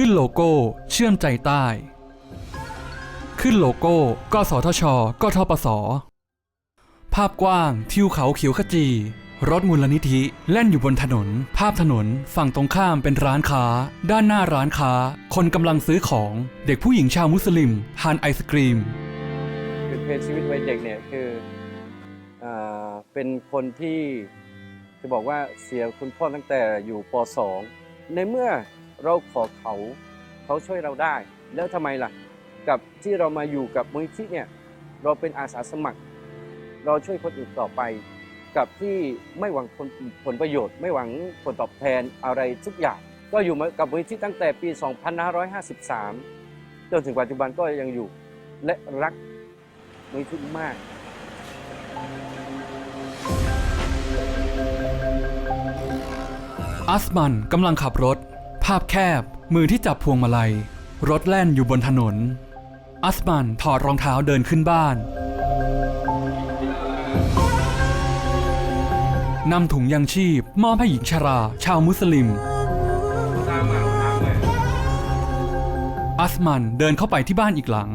ขึ้นโลโก้ เชื่อมใจใต้ ขึ้นโลโก้กสทช กทปส ภาพกว้าง ทิวเขาเขียวขจี รถมูลนิธิแล่นอยู่บนถนน ภาพถนนฝั่งตรงข้ามเป็นร้านค้า ด้านหน้าร้านค้า คนกำลังซื้อของ เด็กผู้หญิงชาวมุสลิมทานไอศกรีมคือเพลงชีวิตวัยเด็กเนี่ยคืออ่าเป็นคนที่จะบอกว่าเสียคุณพ่อตั้งแต่อยู่ป .2 ในเมื่อ เราขอเขาเขาช่วยเราได้ แล้วทำไมล่ะ กับที่เรามาอยู่กับมูลนิธิเนี่ยเราเป็นอาสาสมัคร เราช่วยคนอื่นต่อไป กับที่ไม่หวังผลผลประโยชน์ ไม่หวังผลตอบแทนอะไรทุกอย่าง ก็อยู่กับมูลนิธิตั้งแต่ปี 2553 จนถึงปัจจุบันก็ยังอยู่และรักมีทุกมากอัสมันกำลังขับรถาพแคบ มือที่จับพวงมาลัย รถแล่นอยู่บนถนน อัสมันถอดรองเท้าเดินขึ้นบ้านนำถุงยังชีพ มอบให้หญิงชรา ชาวมุสลิม อัสมันเดินเข้าไปที่บ้านอีกหลัง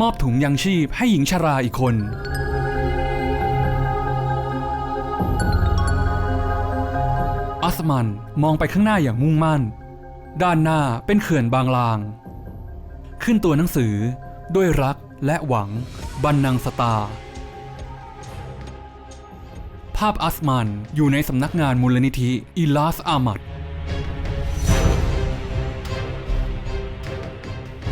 มอบถุงยังชีพให้หญิงชราอีกคน มันมองไปข้างหน้าอย่างมุ่งมั่น ด้านหน้าเป็นเขื่อนบางลาง ขึ้นตัวหนังสือด้วยรักและหวังบันนังสตา ภาพอัสมันอยู่ในสำนักงานมูลนิธิอิลาสอามัด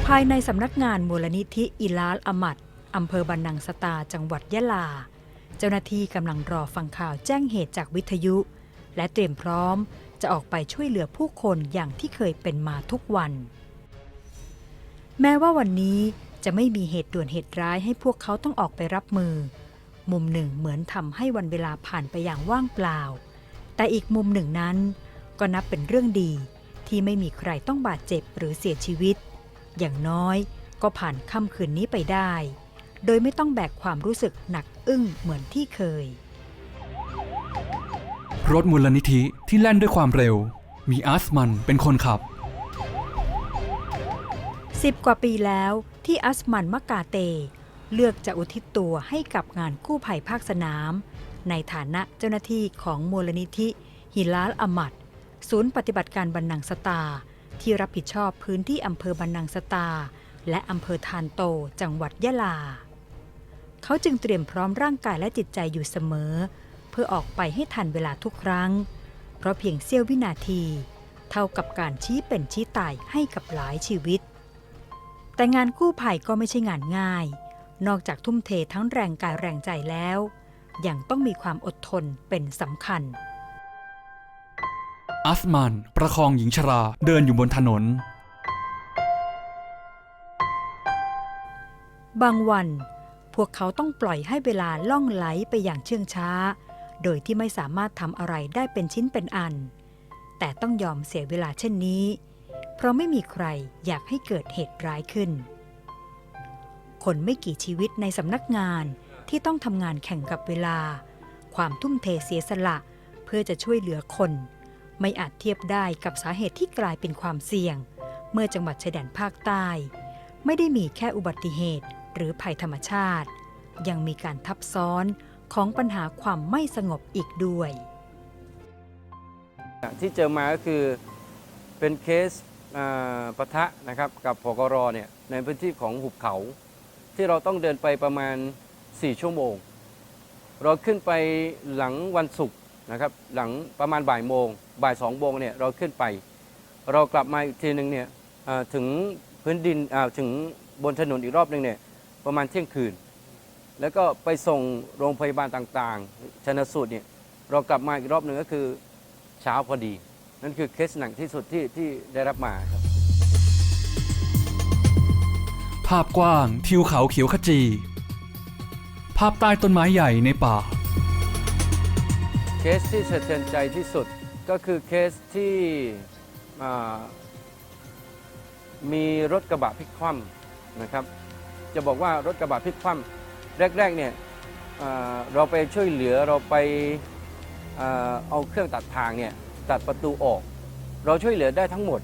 ภายในสำนักงานมูลนิธิอิลาลอามัดอำเภอบันนังสตาจังหวัดยะลา เจ้าหน้าที่กำลังรอฟังข่าวแจ้งเหตุจากวิทยุ และเตรียมพร้อมจะออกไปช่วยเหลือผู้คนอย่างที่เคยเป็นมาทุกวัน แม้ว่าวันนี้จะไม่มีเหตุด่วนเหตุร้ายให้พวกเขาต้องออกไปรับมือ มุมหนึ่งเหมือนทำให้วันเวลาผ่านไปอย่างว่างเปล่า แต่อีกมุมหนึ่งนั้น ก็นับเป็นเรื่องดีที่ไม่มีใครต้องบาดเจ็บหรือเสียชีวิต อย่างน้อยก็ผ่านค่ำคืนนี้ไปได้ โดยไม่ต้องแบกความรู้สึกหนักอึ้งเหมือนที่เคย รถมูลนิธิที่แล่นด้วยความเร็ว มีอัสมันเป็นคนขับ สิบกว่าปีแล้วที่อัสมันมะกาเต เลือกจะอุทิศตัวให้กับงานกู้ภัยภาคสนาม ในฐานะเจ้าหน้าที่ของมูลนิธิฮิลาลอามัดศูนย์ปฏิบัติการบันนังสตา ที่รับผิดชอบพื้นที่อำเภอบันนังสตา และอำเภอทานโตจังหวัดยะลา เขาจึงเตรียมพร้อมร่างกายและจิตใจอยู่เสมอ เพื่อออกไปให้ทันเวลาทุกครั้ง เพราะเพียงเสี้ยววินาที เท่ากับการชี้เป็นชี้ตายให้กับหลายชีวิต แต่งานกู้ภัยก็ไม่ใช่งานง่าย นอกจากทุ่มเททั้งแรงกายแรงใจแล้วยังต้องมีความอดทนเป็นสำคัญ อัสมัน ประคองหญิงชราเดินอยู่บนถนน บางวัน พวกเขาต้องปล่อยให้เวลาล่องไหลไปอย่างเชื่องช้า โดยที่ไม่สามารถทำอะไรได้เป็นชิ้นเป็นอัน แต่ต้องยอมเสียเวลาเช่นนี้ เพราะไม่มีใครอยากให้เกิดเหตุร้ายขึ้น คนไม่กี่ชีวิตในสำนักงานที่ต้องทำงานแข่งกับเวลา ความทุ่มเทเสียสละ เพื่อจะช่วยเหลือคน ไม่อาจเทียบได้กับสาเหตุที่กลายเป็นความเสี่ยง เมื่อจังหวัดชายแดนภาคใต้ ไม่ได้มีแค่อุบัติเหตุหรือภัยธรรมชาติ ยังมีการทับซ้อน ของปัญหาความไม่สงบอีกด้วย ที่เจอมาก็คือเป็นเคสปะทะนะครับกับพกรเนี่ยในพื้นที่ของหุบเขา ที่เราต้องเดินไปประมาณ 4 ชั่วโมง เราขึ้นไปหลังวันศุกร์นะครับหลังประมาณบ่ายโมง บ่ายสองโมงเนี่ยเราขึ้นไป เรากลับมาอีกทีหนึ่งเนี่ยถึงพื้นดินถึงบนถนนอีกรอบหนึ่งเนี่ยประมาณเที่ยงคืน แล้วก็ไปส่งโรงพยาบาลต่างๆชนสูตรเนี่ยเรากลับมาอีกรอบหนึ่งก็คือเช้าพอดี นั่นคือเคสหนักที่สุดที่ที่ได้รับมาครับ ภาพกว้างทิวเขาเขียวขจี ภาพใต้ต้นไม้ใหญ่ในป่า เคสที่สะเทือนใจที่สุดก็คือเคสที่อ่ามีรถกระบะพลิกคว่ำนะครับ จะบอกว่ารถกระบะพลิกคว่ำ แรกๆเนี่ยเราไปช่วยเหลือเราไปเอาเครื่องตัดทางเนี่ยตัดประตูออก เราช่วยเหลือได้ทั้งหมด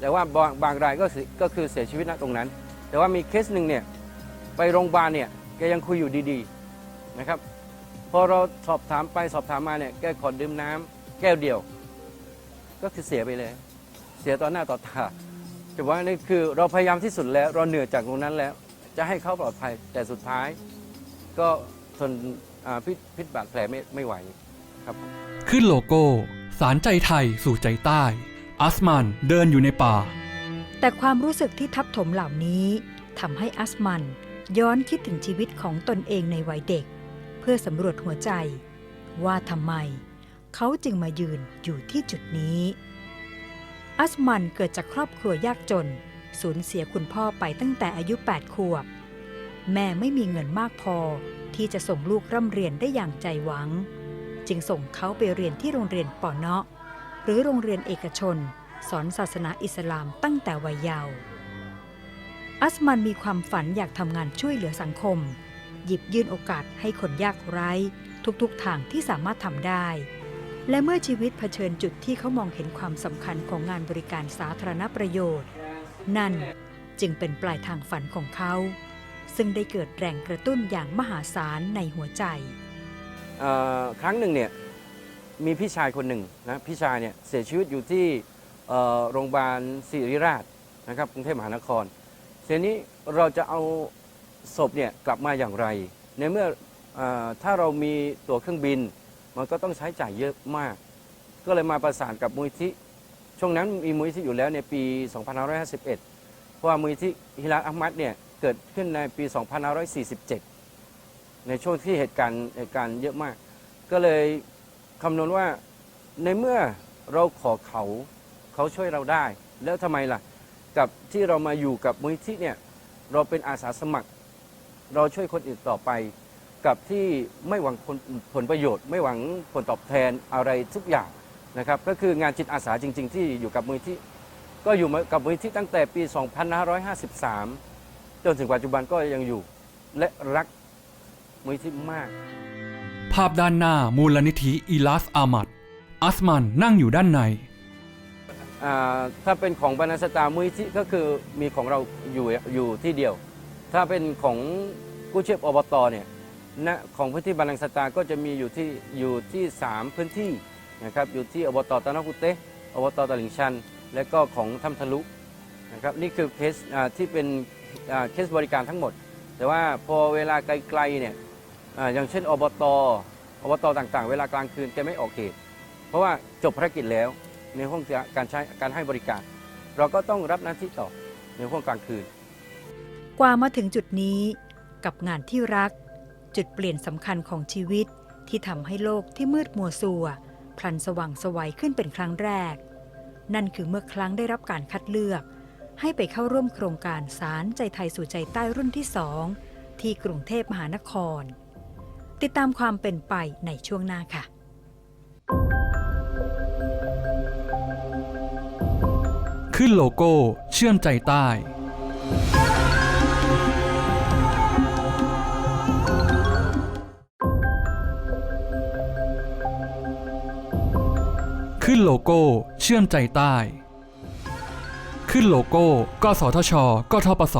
แต่ว่าบางบางรายก็ก็คือเสียชีวิตณตรงนั้น แต่ว่ามีเคสหนึ่งเนี่ยไปโรงพยาบาลเนี่ยแกยังคุยอยู่ดีๆนะครับพอเราสอบถามไปสอบถามมาเนี่ยแกขอดื่มน้ำแก้วเดียว ก็คือเสียไปเลย เสียต่อหน้าต่อตาจะว่านี่คือเราพยายามที่สุดแล้วเราเหนื่อยจากตรงนั้นแล้ว จะให้เขาปลอดภัยแต่สุดท้าย ก็ทนอ่าพิษพิษบาดแผลไม่ไม่ไหวครับขึ้นโลโก้ สารใจไทยสู่ใจใต้ อัสมันเดินอยู่ในป่า แต่ความรู้สึกที่ทับถมเหล่านี้ทำให้อัสมันย้อนคิดถึงชีวิตของตนเองในวัยเด็ก เพื่อสำรวจหัวใจ ว่าทำไม เขาจึงมายืนอยู่ที่จุดนี้ อัสมันเกิดจากครอบครัวยากจน สูญเสียคุณพ่อไปตั้งแต่อายุ 8 ขวบ แม่ไม่มีเงินมากพอที่จะส่งลูกร่ำเรียนได้อย่างใจหวัง จึงส่งเขาไปเรียนที่โรงเรียนปอเนาะหรือโรงเรียนเอกชน สอนศาสนาอิสลามตั้งแต่วัยเยาว์อัสมันมีความฝันอยากทำงานช่วยเหลือสังคม หยิบยื่นโอกาสให้คนยากไร้ ทุกๆทางที่สามารถทำได้ และเมื่อชีวิตเผชิญจุดที่เขามองเห็นความสำคัญของงานบริการสาธารณประโยชน์ นั่นจึงเป็นปลายทางฝันของเขา ซึ่งได้เกิดแรงกระตุ้นอย่างมหาศาลในหัวใจ ครั้งหนึ่งเนี่ยมีพี่ชายคนหนึ่งนะพี่ชายเนี่ยเสียชีวิตอยู่ที่โรงพยาบาลศิริราชนะครับกรุงเทพมหานครทีนี้เราจะเอาศพเนี่ยกลับมาอย่างไร ในเมื่อเออถ้าเรามีตั๋วเครื่องบิน มันก็ต้องใช้จ่ายเยอะมาก ก็เลยมาประสานกับมูลที่ ช่วงนั้นมีมูลที่อยู่แล้วในปี 2551 เพราะว่ามูลที่ฮิลาลอัลมัดเนี่ยเกิดขึ้นในปี 2547 ในช่วงที่เหตุการณ์เหตุการณ์เยอะมาก ก็เลยคำนวณว่าในเมื่อเราขอเขาเขาช่วยเราได้ แล้วทำไมล่ะ กับที่เรามาอยู่กับมูลที่เนี่ยเราเป็นอาสาสมัคร เราช่วยคนอื่นต่อไป กับที่ไม่หวังผลผลประโยชน์ ไม่หวังผลตอบแทนอะไรทุกอย่าง นะครับก็คืองานจิตอาสาจริง ๆ ที่อยู่กับมูลที่ก็อยู่มากับมูลที่ตั้งแต่ปี 2553 จนถึงปัจจุบันก็ยังอยู่และรักมูลที่มาก ภาพด้านหน้ามูลนิธิอิลัสอามัดอัสมันนั่งอยู่ด้านในอ่าถ้าเป็นของบรรณสตามุยที่ก็คือมีของเราอยู่อยู่ที่เดียว ถ้าเป็นของกู้ชีพอบตเนี่ยณของพื้นที่บรรณสตาก็จะมีอยู่ที่อยู่ที่ 3 พื้นที่ นะครับอยู่ที่อบตตะนกุเตะอบตตลิงชัน และก็ของถ้ำทะลุนะครับนี่คือเคสที่เป็นเคสบริการทั้งหมด แต่ว่าพอเวลาไกลๆเนี่ยออย่างเช่นอบตอบตต่างๆ เวลากลางคืนแกไม่ออกเหตุเพราะว่าจบภารกิจแล้วในห้องการใช้การให้บริการ เราก็ต้องรับหน้าที่ต่อในห้องกลางคืน กว่ามาถึงจุดนี้กับงานที่รัก จุดเปลี่ยนสำคัญของชีวิตที่ทำให้โลกที่มืดมัวซัว พลันสว่างสวัยขึ้นเป็นครั้งแรก นั่นคือเมื่อครั้งได้รับการคัดเลือก ให้ไปเข้าร่วมโครงการสารใจไทยสู่ใจใต้รุ่นที่สองที่กรุงเทพมหานคร ติดตามความเป็นไปในช่วงหน้าค่ะขึ้นโลโก้ เชื่อมใจใต้ ขึ้นโลโก้ เชื่อมใจใต้ ขึ้นโลโก้กสทช กทปส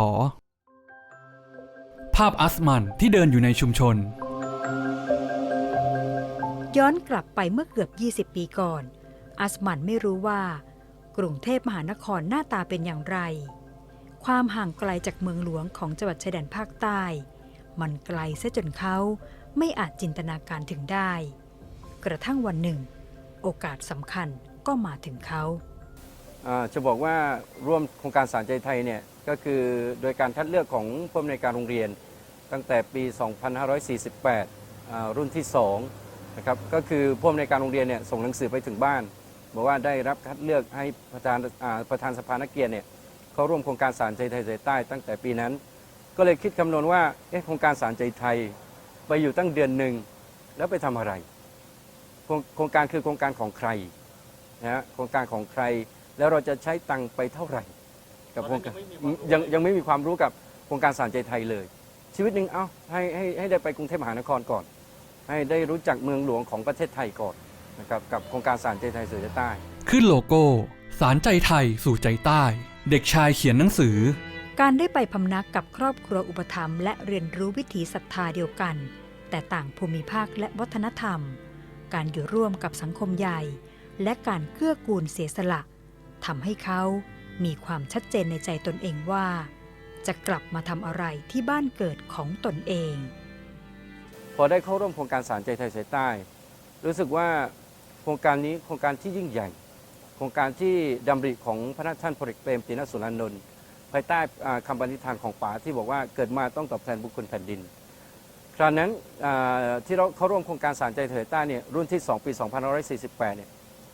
ภาพอัสมันที่เดินอยู่ในชุมชน ย้อนกลับไปเมื่อเกือบ 20 ปีก่อน อัสมันไม่รู้ว่า กรุงเทพมหานครหน้าตาเป็นอย่างไร ความห่างไกลจากเมืองหลวงของจังหวัดชายแดนภาคใต้ มันไกลเสียจนเขาไม่อาจจินตนาการถึงได้ กระทั่งวันหนึ่ง โอกาสสำคัญก็มาถึงเขา จะบอกว่าร่วมโครงการสารใจไทยเนี่ยก็คือโดยการคัดเลือกของผู้อำนวยการโรงเรียน ตั้งแต่ปี 2548อ่ารุ่นที่ 2 นะครับ ก็คือผู้อำนวยการโรงเรียนเนี่ยส่งหนังสือไปถึงบ้าน บอกว่าได้รับคัดเลือกให้ประธานประธานสภานักเกียรติเนี่ยเขาร่วมโครงการสารใจไทยใจใต้ ตั้งแต่ปีนั้น ก็เลยคิดคำนวณว่าเอ๊ะโครงการสารใจไทยไปอยู่ตั้งเดือนหนึ่งแล้วไปทำอะไร โครงโครงการคือโครงการของใครนะฮะโครงการของใคร แล้วเราจะใช้ตังค์ไปเท่าไหร่ กับโครงการยังยังไม่มีความรู้กับโครงการสารใจไทยเลย ชีวิตหนึ่งเอ้าให้ให้ให้ได้ไปกรุงเทพมหานครก่อน ให้ได้รู้จักเมืองหลวงของประเทศไทยก่อนนะครับกับโครงการสารใจไทยเสือใต้ขึ้นโลโก้สารใจไทยสู่ใจใต้ เด็กชายเขียนหนังสือ การได้ไปพำนักกับครอบครัวอุปถัมภ์และเรียนรู้วิถีศรัทธาเดียวกัน แต่ต่างภูมิภาคและวัฒนธรรม การอยู่ร่วมกับสังคมใหญ่ และการเกื้อกูลเสียสละทำให้เขามีความชัดเจนในใจตนเองว่า จะกลับมาทำอะไรที่บ้านเกิดของตนเอง พอได้เข้าร่วมโครงการสารใจไทยสายใต้ รู้สึกว่าโครงการนี้โครงการที่ยิ่งใหญ่ โครงการที่ดำริของพระท่านพลเอกเปรมตินสุรานนท์ภายใต้อ่าคำปณิธานของป๋าที่บอกว่าเกิดมาต้องตอบแทนบุญคุณแผ่นดิน คราวนั้นที่เราเขาร่วมโครงการสารใจไทยสายใต้าเนี่ยรุ่นที่ 2 ปี 2548 เนี่ย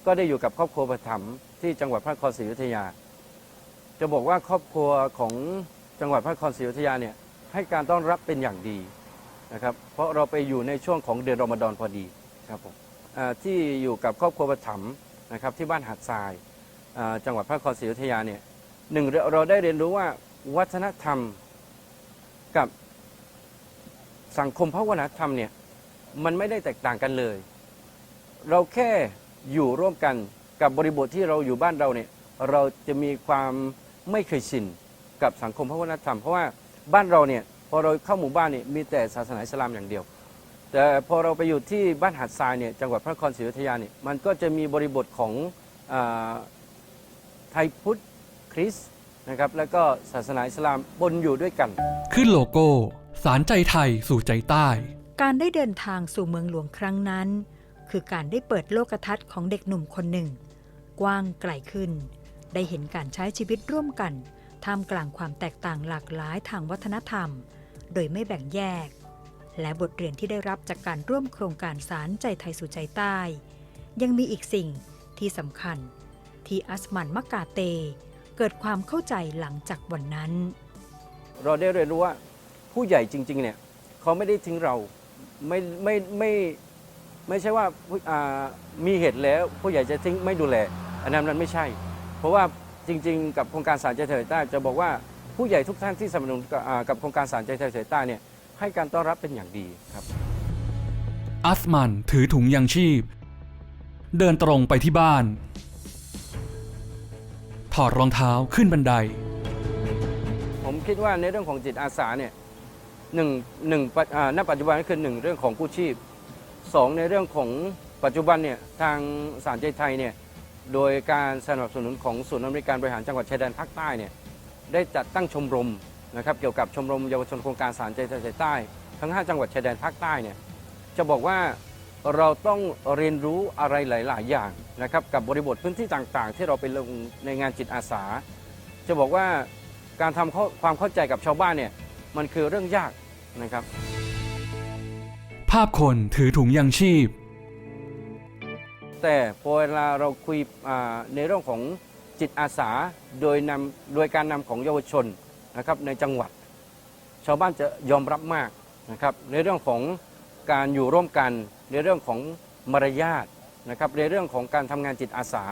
ก็ได้อยู่กับครอบครัวประถมที่จังหวัดพระนครศรีอยุธยา จะบอกว่าครอบครัวของจังหวัดพระนครศรีอยุธยาเนี่ยให้การต้อนรับเป็นอย่างดีนะครับเพราะเราไปอยู่ในช่วงของเดือนรอมฎอนพอดีครับผมที่อยู่กับครอบครัวประถมนะครับที่บ้านหาดทรายจังหวัดพระนครศรีอยุธยาเนี่ยหนึ่งเราได้เรียนรู้ว่าวัฒนธรรมกับ สังคมพระวัฒนธรรมเนี่ยมันไม่ได้แตกต่างกันเลย เราแค่อยู่ร่วมกันกับบริบทที่เราอยู่บ้านเราเนี่ยเราจะมีความไม่เคยชินกับสังคมพระวัฒนธรรม เพราะว่าบ้านเราเนี่ยพอเราเข้าหมู่บ้านเนี่ยมีแต่ศาสนาอิสลามอย่างเดียว แต่พอเราไปอยู่ที่บ้านหาดทรายเนี่ยจังหวัดพระนครศรีอยุธยาเนี่ยมันก็จะมีบริบทของอไทยพุทธคริสต์นะครับแล้วก็ศาสนาอิสลามปนอยู่ด้วยกัน ขึ้นโลโก้ สารใจไทยสู่ใจใต้ การได้เดินทางสู่เมืองหลวงครั้งนั้น คือการได้เปิดโลกทัศน์ของเด็กหนุ่มคนหนึ่ง กว้างไกลขึ้น ได้เห็นการใช้ชีวิตร่วมกันท่ามกลางความแตกต่างหลากหลายทางวัฒนธรรม โดยไม่แบ่งแยก และบทเรียนที่ได้รับจากการร่วมโครงการสารใจไทยสู่ใจใต้ ยังมีอีกสิ่งที่สำคัญ ที่อัสมันมักกาเต เกิดความเข้าใจหลังจากวันนั้น เราได้เรียนรู้ว่า ผู้ใหญ่จริง ๆ เนี่ยเขาไม่ได้ทิ้งเราไม่ไม่ไม่ไม่ใช่ว่าผู้อ่ามีเหตุแล้วผู้ใหญ่จะทิ้งไม่ดูแล อันนั้นมันไม่ใช่ เพราะว่าจริง ๆ กับโครงการสารใจไทยใต้จะบอกว่าผู้ใหญ่ทุกท่านที่สนับสนุนกับอ่ากับโครงการสารใจไทยใต้เนี่ยให้การต้อนรับเป็นอย่างดีครับ อัสมันถือถุงยังชีพ เดินตรงไปที่บ้าน ถอดรองเท้าขึ้นบันได ผมคิดว่าในเรื่องของจิตอาสาเนี่ย หนึ่งหนึ่งอ่าณปัจจุบันก็คือหนึ่งเรื่องของกู้ชีพสองในเรื่องของปัจจุบันเนี่ยทางสารใจไทยเนี่ยโดยการสนับสนุนของศูนย์อำนวยการบริหารจังหวัดชายแดนภาคใต้เนี่ยได้จัดตั้งชมรมนะครับเกี่ยวกับชมรมเยาวชนโครงการสารใจไทยใต้ ทั้ง 5 จังหวัดชายแดนภาคใต้เนี่ยจะบอกว่าเราต้องเรียนรู้อะไรหลาย ๆ อย่างนะครับกับบริบทพื้นที่ต่าง ๆ ที่เราไปลงในงานจิตอาสา จะบอกว่าการทำความเข้าใจกับชาวบ้านเนี่ย มันคือเรื่องยากนะครับ ภาพคนถือถุงยังชีพ แต่พอเวลาเราคุยอ่าในเรื่องของจิตอาสาโดยนำโดยการนำของเยาวชนนะครับในจังหวัด ชาวบ้านจะยอมรับมากนะครับในเรื่องของการอยู่ร่วมกันในเรื่องของมารยาทนะครับในเรื่องของการทำงานจิตอาสา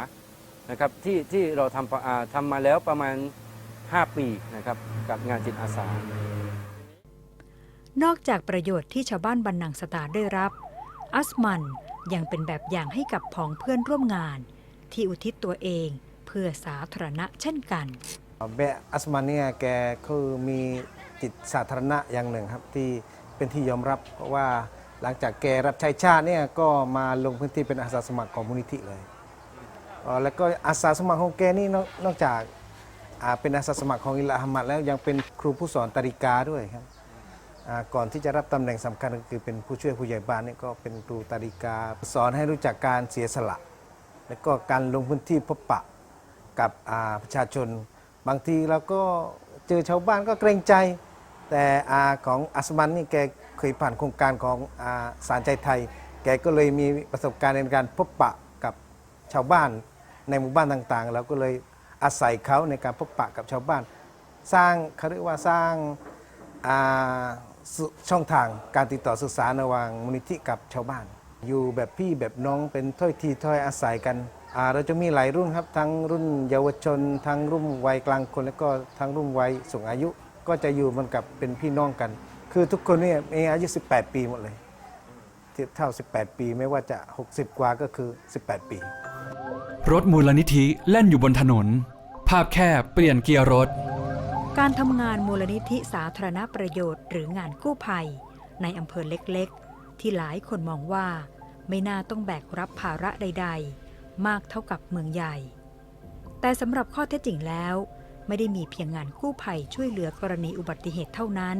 นะครับที่ที่เราทำอ่าทำมาแล้วประมาณ 5 ปีนะครับกับงานจิตอาสา นอกจากประโยชน์ที่ชาวบ้านบันนังสตาได้รับ อัสมันยังเป็นแบบอย่างให้กับพ้องเพื่อนร่วมงาน ที่อุทิศตัวเองเพื่อสาธารณะเช่นกันแบะอัสมาเนี่ยแกคือมีจิตสาธารณะอย่างหนึ่งครับที่เป็นที่ยอมรับเพราะว่าหลังจากแกรับใช้ชาติเนี่ยก็มาลงพื้นที่เป็นอาสาสมัครของมูลนิธิเลยแล้วก็อาสาสมัครของแกนี่นอกจากเป็นอาสาสมัครของอิละฮัมัดแล้วยังเป็นครูผู้สอนตริกาด้วยครับ ก่อนที่จะรับตำแหน่งสำคัญก็คือเป็นผู้ช่วยผู้ใหญ่บ้านนี่ก็เป็นครูตาริกา สอนให้รู้จักการเสียสละ แล้วก็การลงพื้นที่พบปะกับประชาชน บางทีเราก็เจอชาวบ้านก็เกรงใจ แต่อาของอัสมันนี่แกเคยผ่านโครงการของอาสารใจไทย แกก็เลยมีประสบการณ์ในการพบปะกับชาวบ้านในหมู่บ้านต่างๆ เราก็เลยอาศัยเขาในการพบปะกับชาวบ้าน สร้างเขาเรียกว่าสร้างอา ช่องทางการติดต่อสื่อสารระหว่างมูลนิธิกับชาวบ้าน อยู่แบบพี่แบบน้องเป็นถ้อยทีถ้อยอาศัยกันเราจะมีหลายรุ่นครับ ทั้งรุ่นเยาวชน ทั้งรุ่นวัยกลางคน แล้วก็ทั้งรุ่นวัยสูงอายุ ก็จะอยู่มันกับเป็นพี่น้องกัน คือทุกคนเนี่ยมีอายุ 18 ปีหมดเลยเทียบเท่า 18 ปีไม่ว่าจะ 60 กว่าก็คือ 18 ปี รถมูลนิธิแล่นอยู่บนถนน ภาพแคบเปลี่ยนเกียร์รถ การทำงานมูลนิธิสาธารณประโยชน์ หรืองานกู้ภัย ในอำเภอเล็กๆ ที่หลายคนมองว่า ไม่น่าต้องแบกรับภาระใด ๆ มากเท่ากับเมืองใหญ่ แต่สำหรับข้อเท็จจริงแล้ว ไม่ได้มีเพียงงานกู้ภัยช่วยเหลือกรณีอุบัติเหตุเท่านั้น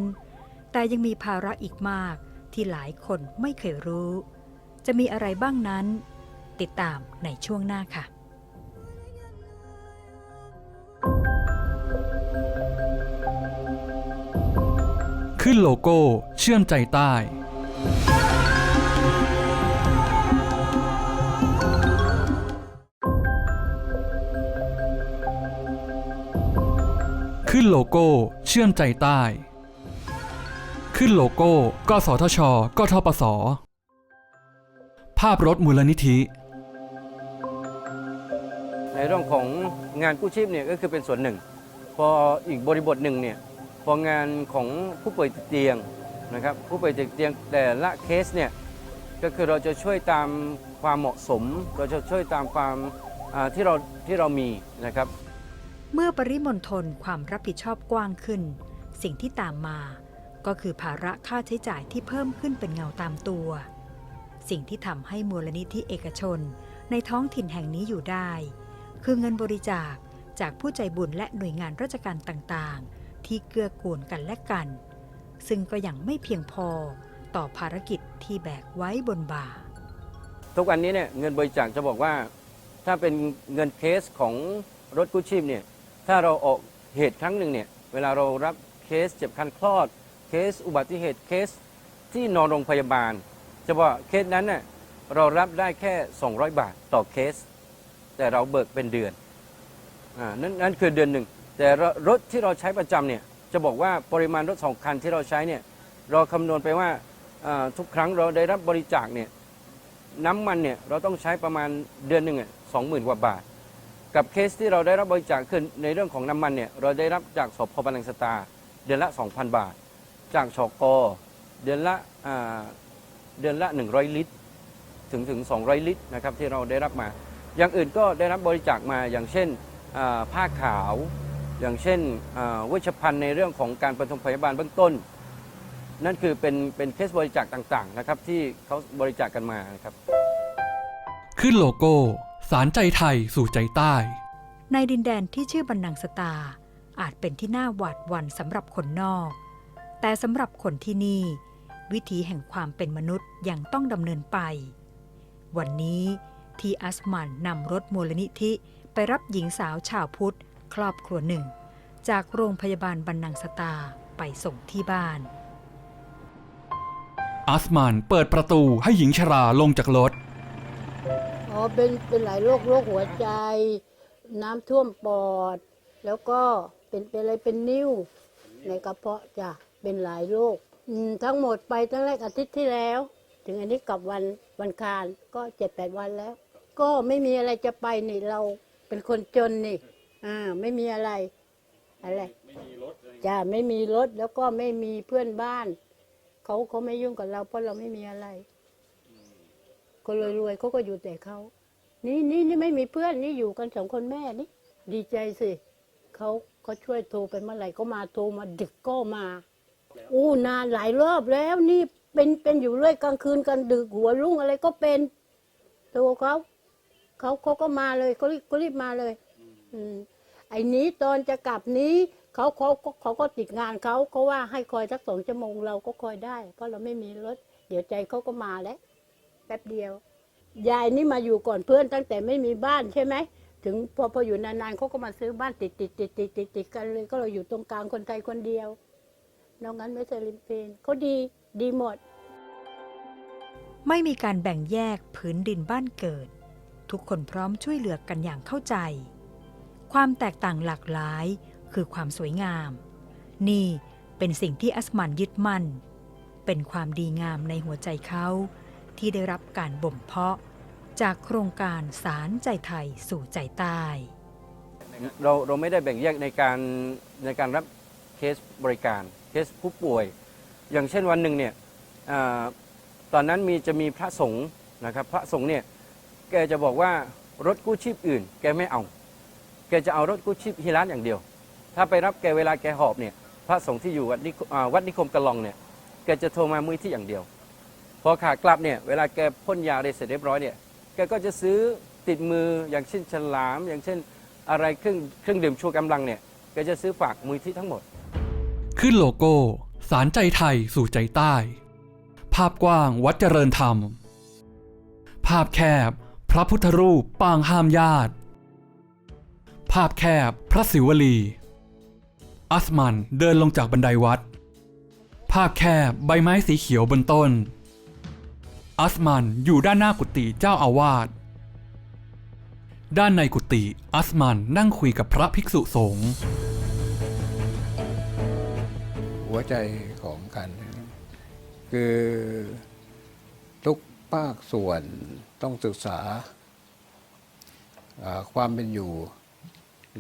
แต่ยังมีภาระอีกมากที่หลายคนไม่เคยรู้ จะมีอะไรบ้างนั้น ติดตามในช่วงหน้าค่ะ ขึ้นโลโก้ เชื่อมใจใต้ ขึ้นโลโก้ เชื่อมใจใต้ ขึ้นโลโก้ กสทช กทปส ภาพรถมูลนิธิในเรื่องของงานกู้ชีพเนี่ยก็คือเป็นส่วนหนึ่ง พออีกบริบทหนึ่งเนี่ย พองานของผู้ป่วยติดเตียงนะครับผู้ป่วยติดเตียงแต่ละเคสเนี่ยก็คือเราจะช่วยตามความเหมาะสม เราจะช่วยตามความที่เราที่เรามีนะครับ เมื่อปริมณฑลความรับผิดชอบกว้างขึ้น สิ่งที่ตามมา ก็คือภาระค่าใช้จ่ายที่เพิ่มขึ้นเป็นเงาตามตัว สิ่งที่ทำให้มูลนิธิเอกชน ในท้องถิ่นแห่งนี้อยู่ได้ คือเงินบริจาคจากผู้ใจบุญและหน่วยงานราชการต่างๆ ที่เกื้อกูลกันและกัน ซึ่งก็ยังไม่เพียงพอต่อภารกิจที่แบกไว้บนบ่า ทุกวันนี้เนี่ยเงินบริจาคจะบอกว่า ถ้าเป็นเงินเคสของรถกู้ชีพเนี่ยถ้าเราออกเหตุครั้งหนึ่งเนี่ยเวลาเรารับเคสเจ็บคันคลอด เคสอุบัติเหตุเคสที่นอนโรงพยาบาล จะบอกเคสนั้นน่ะเรารับได้แค่ 200 บาทต่อเคส แต่เราเบิกเป็นเดือนอ่านั่นนั่นคือเดือนหนึ่ง แต่รถที่เราใช้ประจำเนี่ยจะบอกว่าปริมาณรถสองคันที่เราใช้เนี่ยเราคำนวณไปว่าทุกครั้งเราได้รับบริจาคเนี่ยน้ำมันเนี่ยเราต้องใช้ประมาณเดือนหนึ่งสองหมื่นกว่าบาท กับเคสที่เราได้รับบริจาคคือในเรื่องของน้ำมันเนี่ยเราได้รับจากสพบัลังสตา เดือนละ 2,000 บาท จากชกเดือนละเดือนละ 100 ลิตร ถึงถึง 200 ลิตรนะครับที่เราได้รับมา อย่างอื่นก็ได้รับบริจาคมาอย่างเช่นผ้าขาว อย่างเช่นอ่าเวชภัณฑ์ในเรื่องของการปฐมพยาบาลเบื้องต้น นั่นคือเป็นเป็นเคสบริจาคต่างๆนะครับที่เขาบริจาคกันมานะครับขึ้นโลโก้ สารใจไทยสู่ใจใต้ ในดินแดนที่ชื่อบันนังสตา อาจเป็นที่น่าหวาดหวั่นสำหรับคนนอก แต่สำหรับคนที่นี่ วิถีแห่งความเป็นมนุษย์ยังต้องดำเนินไป วันนี้ที่อัสมันนำรถมูลนิธิไปรับหญิงสาวชาวพุทธ ครอบครัวหนึ่ง จากโรงพยาบาลบันนังสตาไปส่งที่บ้าน อัสมานเปิดประตูให้หญิงชราลงจากรถ อ๋อเป็นเป็นหลายโรคโรคหัวใจ น้ำท่วมปอด แล้วก็เป็นเป็นอะไรเป็นนิ้วในกระเพาะจ้ะเป็นหลายโรคอืมทั้งหมดไปตั้งแรกอาทิตย์ที่แล้ว ถึงอันนี้กลับวันวันคารก็เจ็ดแปดวันแล้ว ก็ไม่มีอะไรจะไปนี่เราเป็นคนจนนี่ อ่าไม่มีอะไร อะไรจ้ะไม่มีรถแล้วก็ไม่มีเพื่อนบ้าน เขาเขาไม่ยุ่งกับเรา เพราะเราไม่มีอะไรคนรวยๆเขาก็อยู่แต่เขา นี่นี่นี่ไม่มีเพื่อนนี่อยู่กันสองคนแม่นี่ ดีใจสิเขาเขาช่วยโทรไปเมื่อไหร่ก็มาโทรมาดึกก็มา อู้นานหลายรอบแล้วนี่เป็นเป็นอยู่เรื่อยกลางคืนกันดึกหัวรุ่งอะไรก็เป็นโทรเขาเขาเขาก็มาเลยเขารีบเขารีบมาเลย อืมไอ้นี้ตอนจะกลับนี้เขาเขาเขาก็ติดงานเขาเขาว่าให้คอยสักสองชั่วโมงเราก็คอยได้ เพราะเราไม่มีรถ เดี๋ยวใจเขาก็มาแล้วแป๊บเดียวยายนี่มาอยู่ก่อนเพื่อนตั้งแต่ไม่มีบ้านใช่ไหมถึงพอพออยู่นานๆเขาก็มาซื้อบ้านติดติดติดติดติดติดกันเลย ก็เราอยู่ตรงกลางคนไทยคนเดียวนอกนั้นไม่ใช่ลิมเพนเขาดีดีหมด ไม่มีการแบ่งแยกผืนดินบ้านเกิด ทุกคนพร้อมช่วยเหลือกันอย่างเข้าใจ ความแตกต่างหลากหลายคือความสวยงาม นี่เป็นสิ่งที่อัสมันยึดมั่น เป็นความดีงามในหัวใจเขาที่ได้รับการบ่มเพาะ จากโครงการสารใจไทยสู่ใจใต้เราเราไม่ได้แบ่งแยกในการในการรับเคสบริการเคสผู้ป่วย อย่างเช่นวันหนึ่งเนี่ยอตอนนั้นมีจะมีพระสงฆ์นะครับ พระสงฆ์เนี่ยแกจะบอกว่ารถกู้ชีพอื่น แกไม่เอา แกจะเอารถกู้ชีพฮิรันอย่างเดียว ถ้าไปรับแกเวลาแกหอบเนี่ย พระสงฆ์ที่อยู่วัดนิคอ่าวัดนิคมกะลองเนี่ย แกจะโทรมามือที่อย่างเดียว พอขากลับเนี่ย เวลาแกพ่นยาอะไรเสร็จเรียบร้อยเนี่ย แกก็จะซื้อติดมืออย่างเช่นฉลาม อย่างเช่นอะไรเครื่องเครื่องดื่มชูกำลังเนี่ย แกจะซื้อฝากมือที่ทั้งหมด ขึ้นโลโก้ สารใจไทยสู่ใจใต้ ภาพกว้างวัดเจริญธรรม ภาพแคบ พระพุทธรูปปางห้ามญาติ ภาพแคบ พระศิวลี อัสมันเดินลงจากบันไดวัด ภาพแคบ ใบไม้สีเขียวบนต้น อัสมันอยู่ด้านหน้ากุฏิเจ้าอาวาส ด้านในกุฏิอัสมันนั่งคุยกับพระภิกษุสงฆ์หัวใจของการคือทุกภาคส่วนต้องศึกษาความเป็นอยู่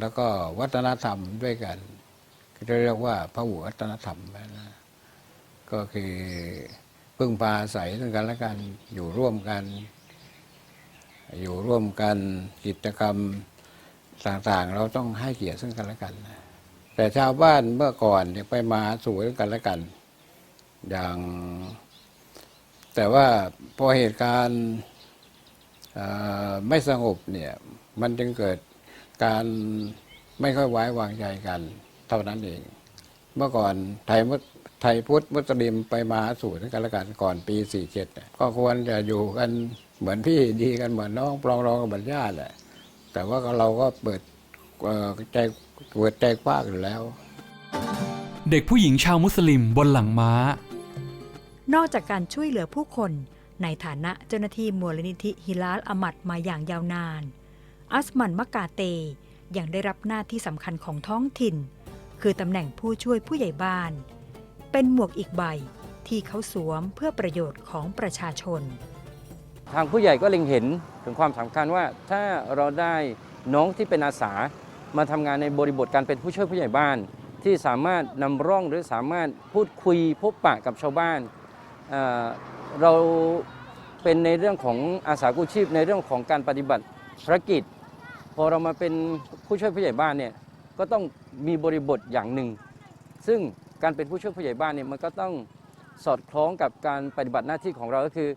แล้วก็วัฒนธรรมด้วยกันที่เรียกว่าพระหุวัฒนธรรมนะก็คือพึ่งพาอาศัยซึ่งกันและกันอยู่ร่วมกัน อยู่ร่วมกันกิจกรรมต่างๆ เราต้องให้เกียรติซึ่งกันและกัน แต่ชาวบ้านเมื่อก่อนเนี่ยไปมาสู่กันและกัน อย่าง แต่ว่าพอเหตุการณ์ไม่สงบเนี่ยมันจึงเกิด การไม่ค่อยไว้วางใจกัน เท่านั้นเอง เมื่อก่อนไทยมุสไทยพุทธมุสลิมไปมาสู่กันและกันก่อนปี 47 ก็ควรจะอยู่กันเหมือนพี่ดีกันเหมือนน้องปรองรองกับบัญญาติแหละ แต่ว่าเราก็เปิดเอ่อใจเปิดใจกว้างอยู่แล้ว เด็กผู้หญิงชาวมุสลิมบนหลังม้า นอกจากการช่วยเหลือผู้คนในฐานะเจ้าหน้าที่มูลนิธิฮิลาลอามัดมาอย่างยาวนาน อัสมันมกาเตยังได้รับหน้าที่สำคัญของท้องถิ่น คือตำแหน่งผู้ช่วยผู้ใหญ่บ้าน เป็นหมวกอีกใบที่เขาสวมเพื่อประโยชน์ของประชาชน ทางผู้ใหญ่ก็เล็งเห็นถึงความสำคัญว่าถ้าเราได้น้องที่เป็นอาสามาทำงานในบริบทการเป็นผู้ช่วยผู้ใหญ่บ้าน ที่สามารถนำร่องหรือสามารถพูดคุยพบปะกับชาวบ้านเเราเป็นในเรื่องของอาสากู้ชีพในเรื่องของการปฏิบัติภารกิจ พอเรามาเป็นผู้ช่วยผู้ใหญ่บ้านเนี่ยก็ต้องมีบริบทอย่างหนึ่ง ซึ่งการเป็นผู้ช่วยผู้ใหญ่บ้านเนี่ยมันก็ต้องสอดคล้องกับการปฏิบัติหน้าที่ของเราก็คือ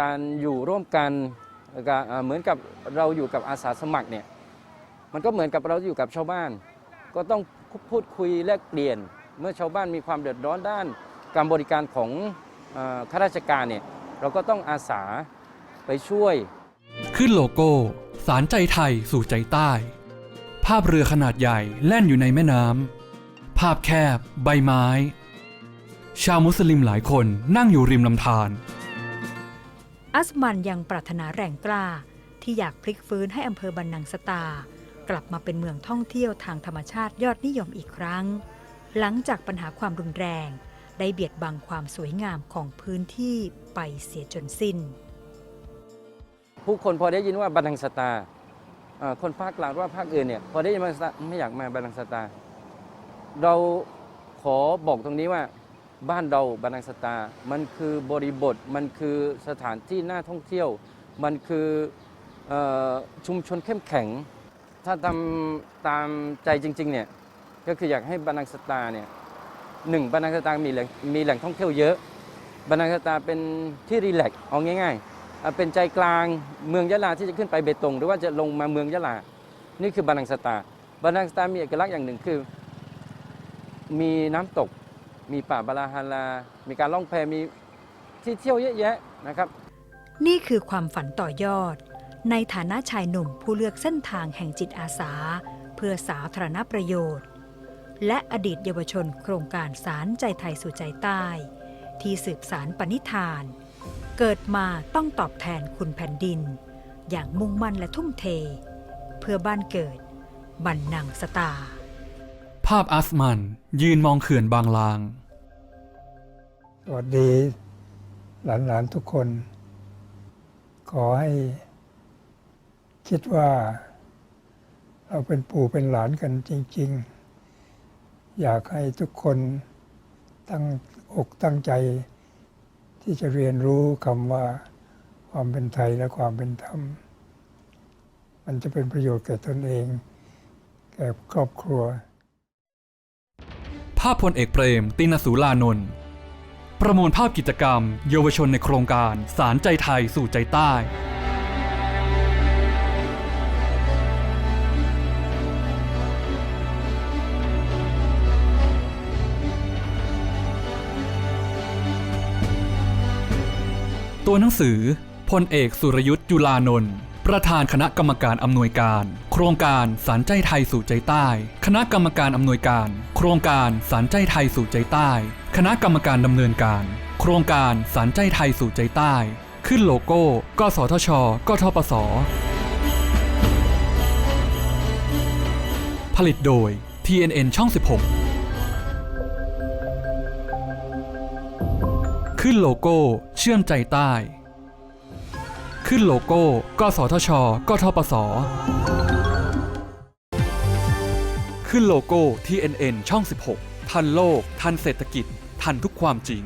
การอยู่ร่วมกันเหมือนกับเราอยู่กับอาสาสมัครเนี่ยมันก็เหมือนกับเราอยู่กับชาวบ้าน ก็ต้องพูดคุยแลกเปลี่ยน เมื่อชาวบ้านมีความเดือดร้อนด้าน การบริการของข้าราชการเนี่ยเราก็ต้องอาสาไปช่วย ขึ้นโลโก้ สารใจไทยสู่ใจใต้ ภาพเรือขนาดใหญ่แล่นอยู่ในแม่น้ำ ภาพแคบ ใบไม้ ชาวมุสลิมหลายคนนั่งอยู่ริมลำธาร อัสมันยังปรารถนาแรงกล้า ที่อยากพลิกฟื้นให้อำเภอบันนังสตา กลับมาเป็นเมืองท่องเที่ยวทางธรรมชาติยอดนิยมอีกครั้ง หลังจากปัญหาความรุนแรง ได้เบียดบังความสวยงามของพื้นที่ไปเสียจนสิ้น ผู้คนพอได้ยินว่าบันดังสตาคนภาคกลางว่าภาคอื่นเนี่ยพอได้ยินบันดังสตาไม่อยากมาบันดังสตา เราขอบอกตรงนี้ว่าบ้านเราบันดังสตา มันคือบริบท มันคือสถานที่น่าท่องเที่ยว มันคืออชุมชนเข้มแข็ง ถ้าทำตามใจจริงๆเนี่ยก็คืออยากให้บันดังสตาเนี่ยหนึ่งบันดังสตามีแหล่งมีแหล่งท่องเที่ยวเยอะบันดังสตาเป็นที่รีแลกซ์เอาง่าย ๆ เป็นใจกลางเมืองยะลาที่จะขึ้นไปเบตง หรือว่าจะลงมาเมืองยะลา นี่คือบานังสตาบานังสตามีเอกลักษณ์อย่างหนึ่งคือ มีน้ำตก มีป่าบาลาฮาลา มีการล่องแพมีที่เที่ยวเยอะแยะนะครับ นี่คือความฝันต่อยอด ในฐานะชายหนุ่มผู้เลือกเส้นทางแห่งจิตอาสา เพื่อสาธารณประโยชน์ และอดีตเยาวชนโครงการสารใจไทยสู่ใจใต้ ที่สืบสารปณิธาน เกิดมาต้องตอบแทนคุณแผ่นดิน อย่างมุ่งมั่นและทุ่มเท เพื่อบ้านเกิดบันนังสตา ภาพอัสมันยืนมองเขื่อนบางลาง สวัสดี หลานๆทุกคน ขอให้ คิดว่า เราเป็นปู่เป็นหลานกันจริง ๆ อยากให้ทุกคนตั้งอกตั้งใจ ที่จะเรียนรู้คำว่าความเป็นไทยและความเป็นธรรม มันจะเป็นประโยชน์แก่ตนเอง แก่ครอบครัว ภาพพลเอกเปรม ตินสูลานนท์ประมวลภาพกิจกรรม เยาวชนในโครงการสารใจไทยสู่ใจใต้ ตัวหนังสือพลเอกสุรยุทธ์จุลานนท์ประธานคณะกรรมการอำนวยการ โครงการสารใจไทยสู่ใจใต้ คณะกรรมการอำนวยการ โครงการสารใจไทยสู่ใจใต้ คณะกรรมการดำเนินการ โครงการสารใจไทยสู่ใจใต้ ขึ้นโลโก้ กสทช กทปส ผลิตโดย TNN ช่อง 16 ขึ้นโลโก้ เชื่อมใจใต้ ขึ้นโลโก้ กสทช กทปส ขึ้นโลโก้ TNN ช่อง 16 ทันโลก ทันเศรษฐกิจ ทันทุกความจริง